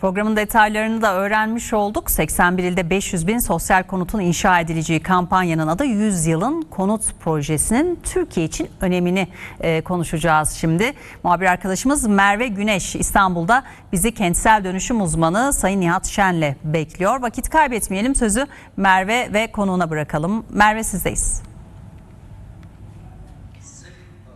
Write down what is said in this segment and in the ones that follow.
Programın detaylarını da öğrenmiş olduk. 81 ilde 500 bin sosyal konutun inşa edileceği kampanyanın adı 100 yılın konut projesinin Türkiye için önemini e, konuşacağız şimdi. Muhabir arkadaşımız Merve Güneş İstanbul'da bizi kentsel dönüşüm uzmanı Sayın Nihat Şen'le bekliyor. Vakit kaybetmeyelim sözü Merve ve konuğuna bırakalım. Merve sizdeyiz.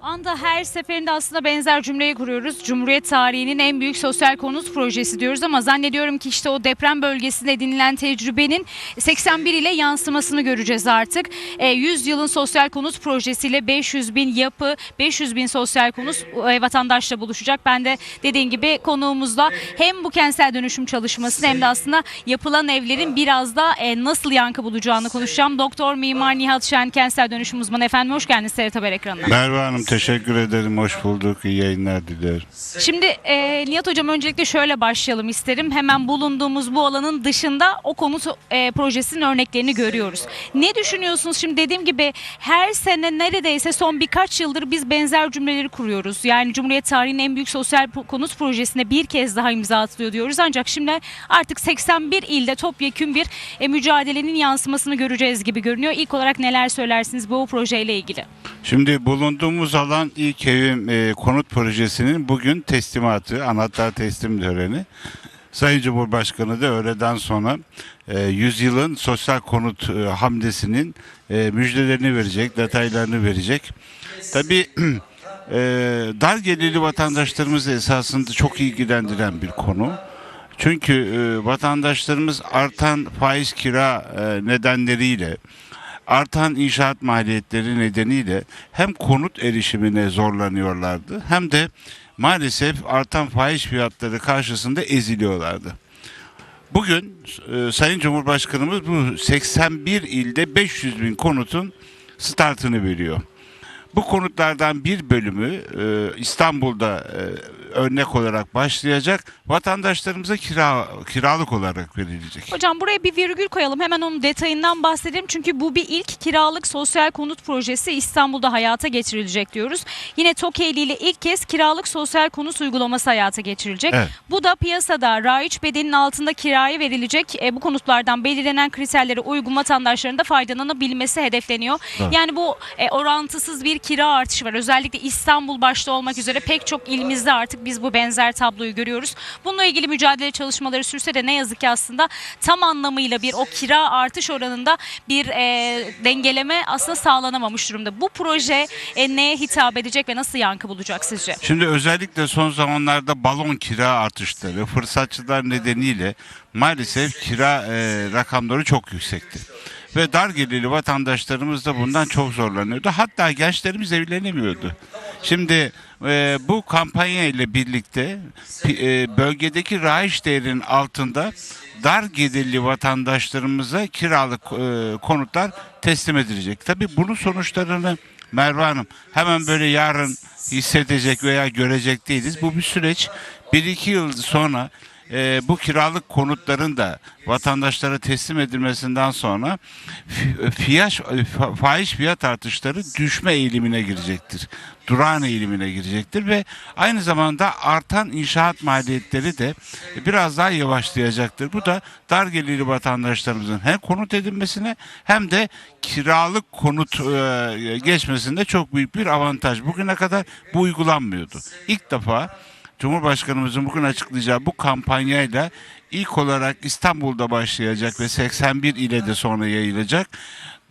Anda her seferinde aslında benzer cümleyi kuruyoruz. Cumhuriyet tarihinin en büyük sosyal konut projesi diyoruz ama zannediyorum ki işte o deprem bölgesinde edinilen tecrübenin 81 ile yansımasını göreceğiz artık. E, 100 yılın sosyal konut projesiyle 500 bin yapı, 500 bin sosyal konut e, vatandaşla buluşacak. Ben de dediğin gibi konuğumuzla hem bu kentsel dönüşüm çalışmasını hem de aslında yapılan evlerin biraz da e, nasıl yankı bulacağını konuşacağım. Doktor Mimar Nihat Şen kentsel dönüşüm uzmanı efendim hoş geldiniz TRT Haber ekranına. Merve Hanım teşekkür ederim. Hoş bulduk. İyi yayınlar dilerim. Şimdi e, Nihat Hocam öncelikle şöyle başlayalım isterim. Hemen bulunduğumuz bu alanın dışında o konut e, projesinin örneklerini görüyoruz. Ne düşünüyorsunuz? Şimdi dediğim gibi her sene neredeyse son birkaç yıldır biz benzer cümleleri kuruyoruz. Yani Cumhuriyet tarihinin en büyük sosyal konut projesine bir kez daha imza atılıyor diyoruz. Ancak şimdi artık 81 ilde topyekün bir e, mücadelenin yansımasını göreceğiz gibi görünüyor. İlk olarak neler söylersiniz bu projeyle ilgili? Şimdi bulunduğumuz alan ilk evim e, konut projesinin bugün teslimatı, anahtar teslim töreni. Sayın Cumhurbaşkanı da öğleden sonra e, 100 yılın sosyal konut e, hamlesinin e, müjdelerini verecek, detaylarını verecek. Tabii e, dar gelirli vatandaşlarımızı esasında çok ilgilendiren bir konu. Çünkü e, vatandaşlarımız artan faiz kira e, nedenleriyle artan inşaat maliyetleri nedeniyle hem konut erişimine zorlanıyorlardı hem de maalesef artan faiz fiyatları karşısında eziliyorlardı. Bugün e, Sayın Cumhurbaşkanımız bu 81 ilde 500 bin konutun startını veriyor. Bu konutlardan bir bölümü e, İstanbul'da e, örnek olarak başlayacak. Vatandaşlarımıza kira kiralık olarak verilecek. Hocam buraya bir virgül koyalım. Hemen onun detayından bahsedelim. Çünkü bu bir ilk kiralık sosyal konut projesi İstanbul'da hayata geçirilecek diyoruz. Yine Tokeli ile ilk kez kiralık sosyal konut uygulaması hayata geçirilecek. Evet. Bu da piyasada raiç bedenin altında kiraya verilecek e, bu konutlardan belirlenen kriterlere uygun vatandaşların da faydalanabilmesi hedefleniyor. Evet. Yani bu e, orantısız bir kira artışı var. Özellikle İstanbul başta olmak üzere pek çok ilimizde artık biz bu benzer tabloyu görüyoruz. Bununla ilgili mücadele çalışmaları sürse de ne yazık ki aslında tam anlamıyla bir o kira artış oranında bir e, dengeleme aslında sağlanamamış durumda. Bu proje e, neye hitap edecek ve nasıl yankı bulacak sizce? Şimdi özellikle son zamanlarda balon kira artışları, fırsatçılar nedeniyle maalesef kira e, rakamları çok yüksekti. Ve dar gelirli vatandaşlarımız da bundan çok zorlanıyordu. Hatta gençlerimiz evlenemiyordu. Şimdi e, bu kampanya ile birlikte e, bölgedeki raiş değerinin altında dar gelirli vatandaşlarımıza kiralık e, konutlar teslim edilecek. Tabii bunun sonuçlarını Merve Hanım hemen böyle yarın hissedecek veya görecek değiliz. Bu bir süreç. Bir iki yıl sonra e, bu kiralık konutların da vatandaşlara teslim edilmesinden sonra fi- fiyat fa- faiz fiyat artışları düşme eğilimine girecektir. Durağan eğilimine girecektir ve aynı zamanda artan inşaat maliyetleri de biraz daha yavaşlayacaktır. Bu da dar gelirli vatandaşlarımızın hem konut edinmesine hem de kiralık konut e, geçmesinde çok büyük bir avantaj. Bugüne kadar bu uygulanmıyordu. İlk defa Cumhurbaşkanımızın bugün açıklayacağı bu kampanyayla ilk olarak İstanbul'da başlayacak ve 81 ile de sonra yayılacak.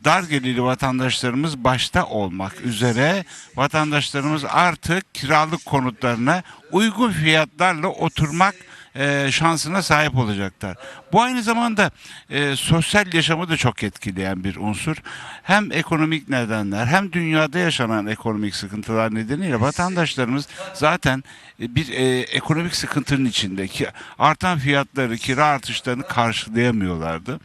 Dar gelirli vatandaşlarımız başta olmak üzere vatandaşlarımız artık kiralık konutlarına uygun fiyatlarla oturmak e, şansına sahip olacaklar. Bu aynı zamanda e, sosyal yaşamı da çok etkileyen bir unsur. Hem ekonomik nedenler hem dünyada yaşanan ekonomik sıkıntılar nedeniyle vatandaşlarımız zaten e, bir e, ekonomik sıkıntının içindeki artan fiyatları, kira artışlarını karşılayamıyorlardı.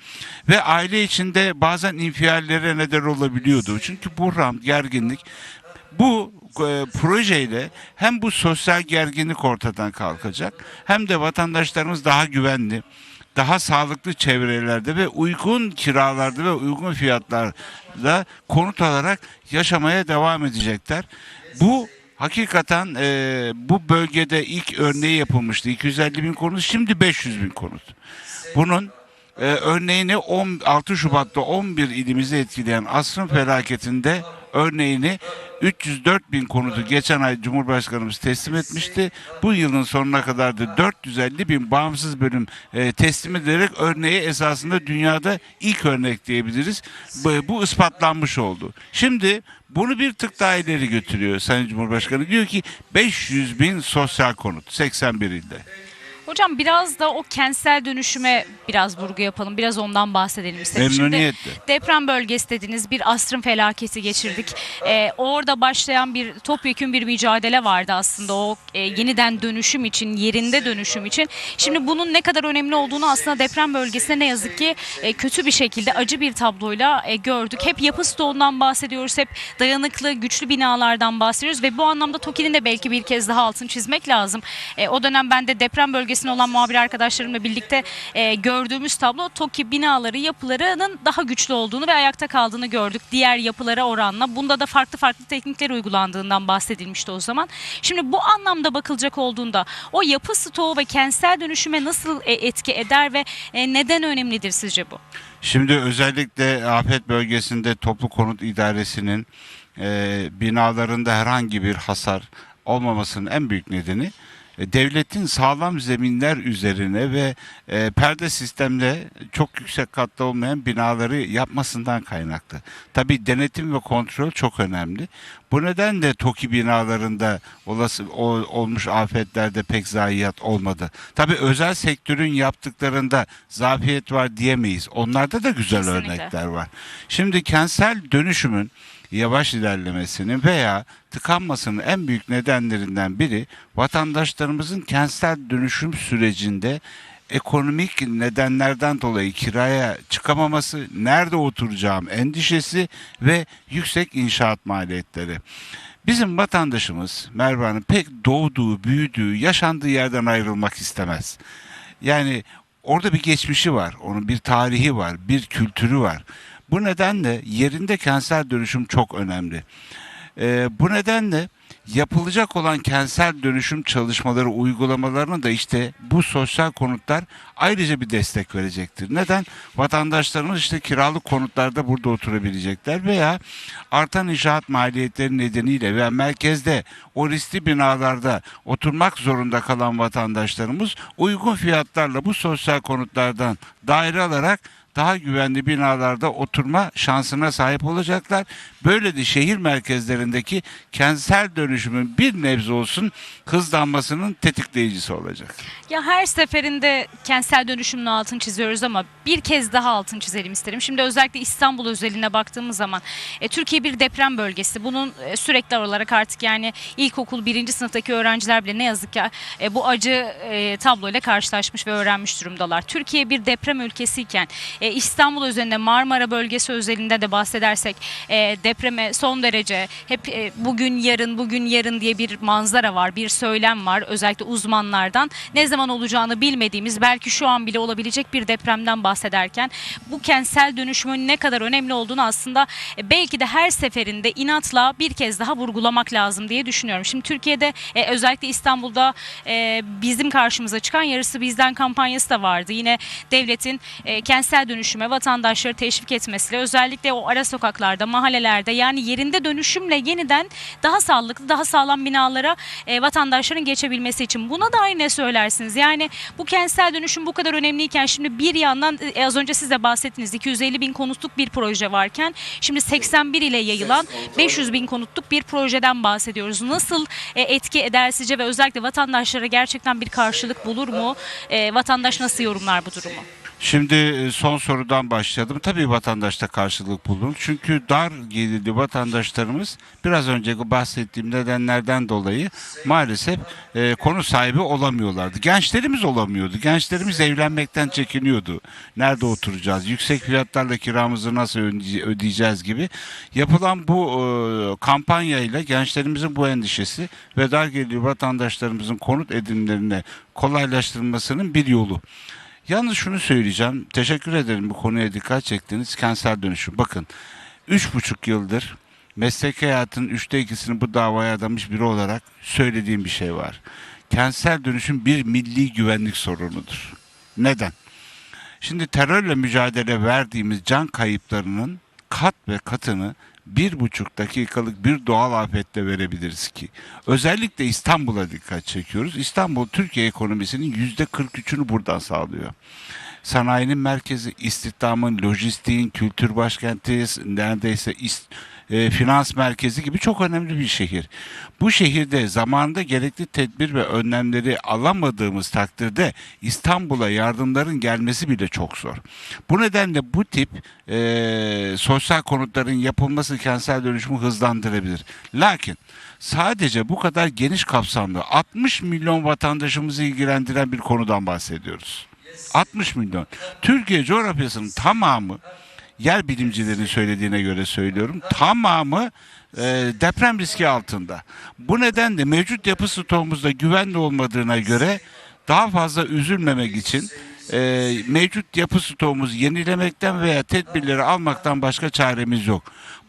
Ve aile içinde bazen infiallere neden olabiliyordu. Çünkü buhran, gerginlik bu e, projeyle hem bu sosyal gerginlik ortadan kalkacak hem de vatandaşlarımız daha güvenli, daha sağlıklı çevrelerde ve uygun kiralarda ve uygun fiyatlarda konut alarak yaşamaya devam edecekler. Bu hakikaten e, bu bölgede ilk örneği yapılmıştı. 250 bin konut, şimdi 500 bin konut. Bunun e, örneğini 16 Şubat'ta 11 ilimizi etkileyen asrın felaketinde örneğini 304 bin konutu geçen ay Cumhurbaşkanımız teslim etmişti. Bu yılın sonuna kadar da 450 bin bağımsız bölüm e, teslim ederek örneği esasında dünyada ilk örnek diyebiliriz. Bu, bu ispatlanmış oldu. Şimdi bunu bir tık daha ileri götürüyor Sayın Cumhurbaşkanı. Diyor ki 500 bin sosyal konut 81 ilde. Hocam biraz da o kentsel dönüşüme biraz vurgu yapalım. Biraz ondan bahsedelim istedim. Şimdi Memnuniyetle. deprem bölgesi dediniz. Bir asrın felaketi geçirdik. Ee, orada başlayan bir topyekün bir mücadele vardı aslında o e, yeniden dönüşüm için, yerinde dönüşüm için. Şimdi bunun ne kadar önemli olduğunu aslında deprem bölgesinde ne yazık ki e, kötü bir şekilde acı bir tabloyla e, gördük. Hep yapı stoğundan bahsediyoruz. Hep dayanıklı, güçlü binalardan bahsediyoruz ve bu anlamda TOKİ'nin de belki bir kez daha altını çizmek lazım. E, o dönem ben de deprem bölgesinde olan muhabir arkadaşlarımla birlikte e, gördüğümüz tablo TOKİ binaları, yapılarının daha güçlü olduğunu ve ayakta kaldığını gördük diğer yapılara oranla. Bunda da farklı farklı teknikler uygulandığından bahsedilmişti o zaman. Şimdi bu anlamda bakılacak olduğunda o yapı stoğu ve kentsel dönüşüme nasıl e, etki eder ve e, neden önemlidir sizce bu? Şimdi özellikle afet bölgesinde toplu konut idaresinin e, binalarında herhangi bir hasar olmamasının en büyük nedeni devletin sağlam zeminler üzerine ve e, perde sistemle çok yüksek katta olmayan binaları yapmasından kaynaklı. Tabii denetim ve kontrol çok önemli. Bu nedenle TOKİ binalarında olası o, olmuş afetlerde pek zayiat olmadı. Tabii özel sektörün yaptıklarında zafiyet var diyemeyiz. Onlarda da güzel Kesinlikle. örnekler var. Şimdi kentsel dönüşümün yavaş ilerlemesinin veya tıkanmasının en büyük nedenlerinden biri vatandaşlarımızın kentsel dönüşüm sürecinde ekonomik nedenlerden dolayı kiraya çıkamaması, nerede oturacağım endişesi ve yüksek inşaat maliyetleri. Bizim vatandaşımız Merve pek doğduğu, büyüdüğü, yaşandığı yerden ayrılmak istemez. Yani orada bir geçmişi var, onun bir tarihi var, bir kültürü var. Bu nedenle yerinde kentsel dönüşüm çok önemli. Ee, bu nedenle yapılacak olan kentsel dönüşüm çalışmaları uygulamalarını da işte bu sosyal konutlar ayrıca bir destek verecektir. Neden? Vatandaşlarımız işte kiralık konutlarda burada oturabilecekler veya artan inşaat maliyetleri nedeniyle veya merkezde o riskli binalarda oturmak zorunda kalan vatandaşlarımız uygun fiyatlarla bu sosyal konutlardan daire alarak daha güvenli binalarda oturma şansına sahip olacaklar. Böyle de şehir merkezlerindeki kentsel dönüşümün bir nebze olsun hızlanmasının tetikleyicisi olacak. Ya her seferinde kentsel dönüşümün altını çiziyoruz ama bir kez daha altını çizelim isterim. Şimdi özellikle İstanbul özeline baktığımız zaman e, Türkiye bir deprem bölgesi. Bunun e, sürekli olarak artık yani ilkokul birinci sınıftaki öğrenciler bile ne yazık ki e, bu acı e, tabloyla karşılaşmış ve öğrenmiş durumdalar. Türkiye bir deprem ülkesiyken e, İstanbul özelinde Marmara bölgesi özelinde de bahsedersek e, depreme son derece hep e, bugün yarın bugün yarın diye bir manzara var, bir söylem var özellikle uzmanlardan. Ne zaman olacağını bilmediğimiz belki şu an bile olabilecek bir depremden bahsederken bu kentsel dönüşümün ne kadar önemli olduğunu aslında e, belki de her seferinde inatla bir kez daha vurgulamak lazım diye düşünüyorum. Şimdi Türkiye'de e, özellikle İstanbul'da e, bizim karşımıza çıkan yarısı bizden kampanyası da vardı. Yine devletin e, kentsel dönüşüme vatandaşları teşvik etmesiyle özellikle o ara sokaklarda, mahallelerde yani yerinde dönüşümle yeniden daha sağlıklı, daha sağlam binalara e, vatandaşların geçebilmesi için. Buna dair ne söylersiniz? Yani bu kentsel dönüşüm bu kadar önemliyken şimdi bir yandan e, az önce siz de bahsettiniz 250 bin konutluk bir proje varken şimdi 81 ile yayılan 500 bin konutluk bir projeden bahsediyoruz. Nasıl e, etki eder sizce ve özellikle vatandaşlara gerçekten bir karşılık bulur mu? E, vatandaş nasıl yorumlar bu durumu? Şimdi e, son sorudan başladım. Tabii vatandaşta karşılık bulunur. Çünkü dar gelirli vatandaşlarımız biraz önce bahsettiğim nedenlerden dolayı maalesef e, konu sahibi olamıyorlardı. Gençlerimiz olamıyordu. Gençlerimiz evlenmekten çekiniyordu. Nerede oturacağız? Yüksek fiyatlarla kiramızı nasıl öde- ödeyeceğiz gibi. Yapılan bu e, kampanyayla gençlerimizin bu endişesi ve dar gelirli vatandaşlarımızın konut edinimlerine kolaylaştırılmasının bir yolu. Yalnız şunu söyleyeceğim. Teşekkür ederim bu konuya dikkat çektiniz. Kentsel dönüşüm. Bakın üç buçuk yıldır meslek hayatının üçte ikisini bu davaya adamış biri olarak söylediğim bir şey var. Kentsel dönüşüm bir milli güvenlik sorunudur. Neden? Şimdi terörle mücadele verdiğimiz can kayıplarının kat ve katını bir buçuk dakikalık bir doğal afetle verebiliriz ki. Özellikle İstanbul'a dikkat çekiyoruz. İstanbul Türkiye ekonomisinin yüzde 43'ünü buradan sağlıyor. Sanayinin merkezi, istihdamın, lojistiğin, kültür başkenti, neredeyse is- e, finans merkezi gibi çok önemli bir şehir. Bu şehirde zamanında gerekli tedbir ve önlemleri alamadığımız takdirde İstanbul'a yardımların gelmesi bile çok zor. Bu nedenle bu tip e, sosyal konutların yapılması kentsel dönüşümü hızlandırabilir. Lakin sadece bu kadar geniş kapsamlı 60 milyon vatandaşımızı ilgilendiren bir konudan bahsediyoruz. 60 milyon. Türkiye coğrafyasının tamamı yer bilimcilerin söylediğine göre söylüyorum. Tamamı e, deprem riski altında. Bu nedenle mevcut yapı stoğumuzda güvenli olmadığına göre daha fazla üzülmemek için e, mevcut yapı stoğumuzu yenilemekten veya tedbirleri almaktan başka çaremiz yok.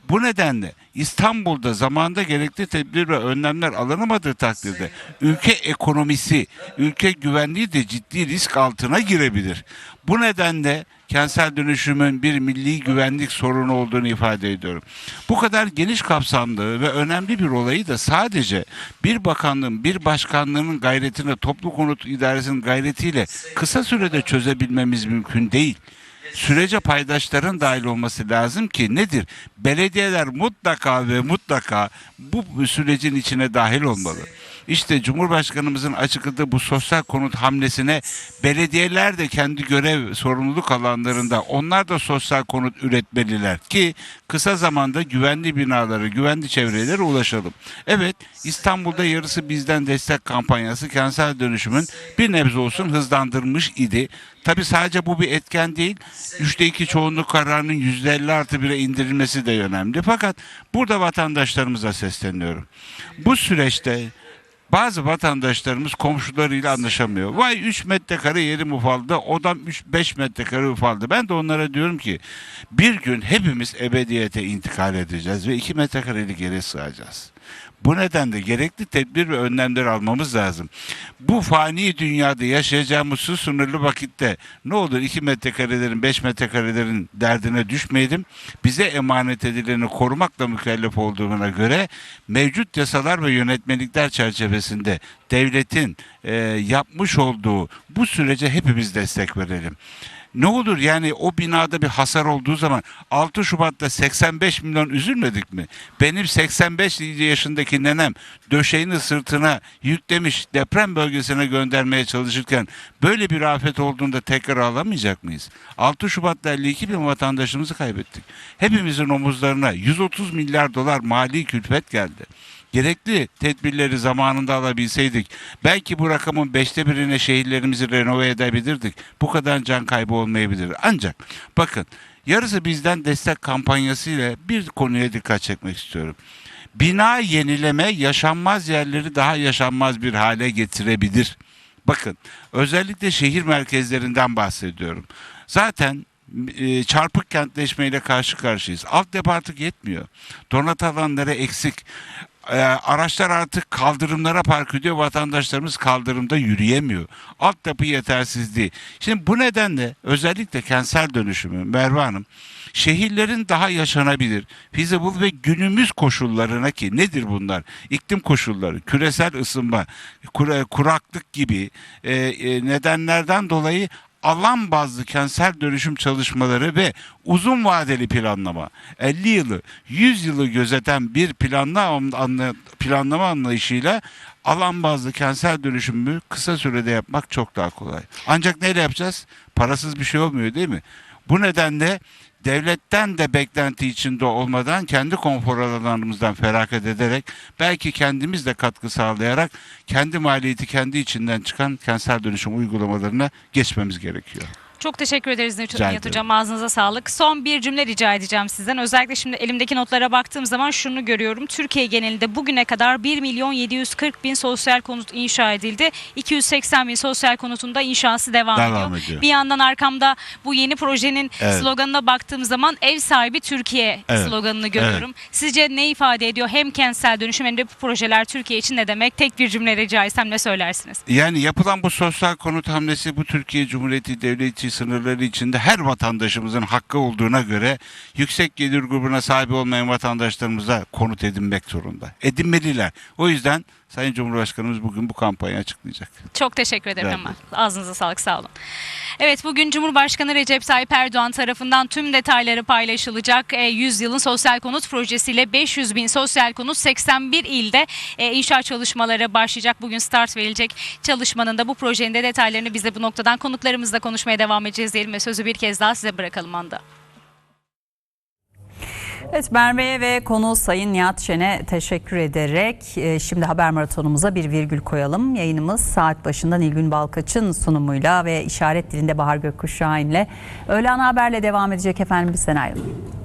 Bu nedenle İstanbul'da zamanda gerekli tedbir ve önlemler alınamadığı takdirde ülke ekonomisi, ülke güvenliği de ciddi risk altına girebilir. Bu nedenle kentsel dönüşümün bir milli güvenlik sorunu olduğunu ifade ediyorum. Bu kadar geniş kapsamlı ve önemli bir olayı da sadece bir bakanlığın, bir başkanlığının gayretine, toplu konut idaresinin gayretiyle kısa sürede çözebilmemiz mümkün değil sürece paydaşların dahil olması lazım ki nedir? Belediyeler mutlaka ve mutlaka bu sürecin içine dahil olmalı. İşte Cumhurbaşkanımızın açıkladığı bu sosyal konut hamlesine belediyeler de kendi görev sorumluluk alanlarında onlar da sosyal konut üretmeliler ki kısa zamanda güvenli binaları, güvenli çevrelere ulaşalım. Evet İstanbul'da yarısı bizden destek kampanyası kentsel dönüşümün bir nebze olsun hızlandırmış idi. Tabi sadece bu bir etken değil. Üçte iki çoğunluk kararının yüzde elli artı bire indirilmesi de önemli. Fakat burada vatandaşlarımıza sesleniyorum. Bu süreçte bazı vatandaşlarımız komşularıyla anlaşamıyor. Vay 3 metrekare yerim ufaldı, odam 3-5 metrekare ufaldı. Ben de onlara diyorum ki bir gün hepimiz ebediyete intikal edeceğiz ve 2 metrekarelik yere sığacağız. Bu nedenle gerekli tedbir ve önlemler almamız lazım. Bu fani dünyada yaşayacağımız su sınırlı vakitte ne olur 2 metrekarelerin 5 metrekarelerin derdine düşmeyelim. Bize emanet edileni korumakla mükellef olduğuna göre mevcut yasalar ve yönetmelikler çerçevesinde devletin e, yapmış olduğu bu sürece hepimiz destek verelim. Ne olur yani o binada bir hasar olduğu zaman 6 Şubat'ta 85 milyon üzülmedik mi? Benim 85 yaşındaki nenem döşeğini sırtına yüklemiş deprem bölgesine göndermeye çalışırken böyle bir afet olduğunda tekrar alamayacak mıyız? 6 Şubat'ta 52 bin vatandaşımızı kaybettik. Hepimizin omuzlarına 130 milyar dolar mali külfet geldi gerekli tedbirleri zamanında alabilseydik belki bu rakamın beşte birine şehirlerimizi renove edebilirdik. Bu kadar can kaybı olmayabilir. Ancak bakın yarısı bizden destek kampanyası ile bir konuya dikkat çekmek istiyorum. Bina yenileme yaşanmaz yerleri daha yaşanmaz bir hale getirebilir. Bakın özellikle şehir merkezlerinden bahsediyorum. Zaten e, çarpık kentleşmeyle karşı karşıyayız. Altyapı artık yetmiyor. Donat alanları eksik. E, araçlar artık kaldırımlara park ediyor. Vatandaşlarımız kaldırımda yürüyemiyor. Altyapı yetersizliği. Şimdi bu nedenle özellikle kentsel dönüşümü Merve Hanım şehirlerin daha yaşanabilir, feasible ve günümüz koşullarına ki nedir bunlar? İklim koşulları, küresel ısınma, kura- kuraklık gibi e, e, nedenlerden dolayı alan bazlı kentsel dönüşüm çalışmaları ve uzun vadeli planlama 50 yılı 100 yılı gözeten bir planlama, anla, planlama anlayışıyla alan bazlı kentsel dönüşümü kısa sürede yapmak çok daha kolay. Ancak neyle yapacağız? Parasız bir şey olmuyor değil mi? Bu nedenle devletten de beklenti içinde olmadan kendi konfor alanlarımızdan feragat ederek belki kendimiz de katkı sağlayarak kendi maliyeti kendi içinden çıkan kentsel dönüşüm uygulamalarına geçmemiz gerekiyor. Çok teşekkür ederiz Nihat. Hocam. Ağzınıza sağlık. Son bir cümle rica edeceğim sizden. Özellikle şimdi elimdeki notlara baktığım zaman şunu görüyorum. Türkiye genelinde bugüne kadar 1 milyon 740 bin sosyal konut inşa edildi. 280 bin sosyal konutun da inşası devam, Devam ediyor. ediyor. Bir yandan arkamda bu yeni projenin Evet. sloganına baktığım zaman ev sahibi Türkiye Evet. sloganını görüyorum. Sizce ne ifade ediyor? Hem kentsel dönüşüm hem de bu projeler Türkiye için ne demek? Tek bir cümle rica etsem ne söylersiniz? Yani yapılan bu sosyal konut hamlesi bu Türkiye Cumhuriyeti Devleti sınırları içinde her vatandaşımızın hakkı olduğuna göre yüksek gelir grubuna sahip olmayan vatandaşlarımıza konut edinmek zorunda. Edinmeliler. O yüzden Sayın Cumhurbaşkanımız bugün bu kampanyayı açıklayacak. Çok teşekkür ederim Rica ama. Ağzınıza sağlık sağ olun. Evet bugün Cumhurbaşkanı Recep Tayyip Erdoğan tarafından tüm detayları paylaşılacak. E, 100 yılın sosyal konut projesiyle 500 bin sosyal konut 81 ilde e, inşaat çalışmaları başlayacak. Bugün start verilecek çalışmanın da bu projenin de detaylarını biz de bu noktadan konuklarımızla konuşmaya devam edeceğiz diyelim ve sözü bir kez daha size bırakalım anda. Evet Merve'ye ve konu Sayın Nihat Şen'e teşekkür ederek e, şimdi haber maratonumuza bir virgül koyalım. Yayınımız saat başında Nilgün Balkaç'ın sunumuyla ve işaret dilinde Bahar Gökkuşağı ile öğlen haberle devam edecek efendim bir sen ayrılın.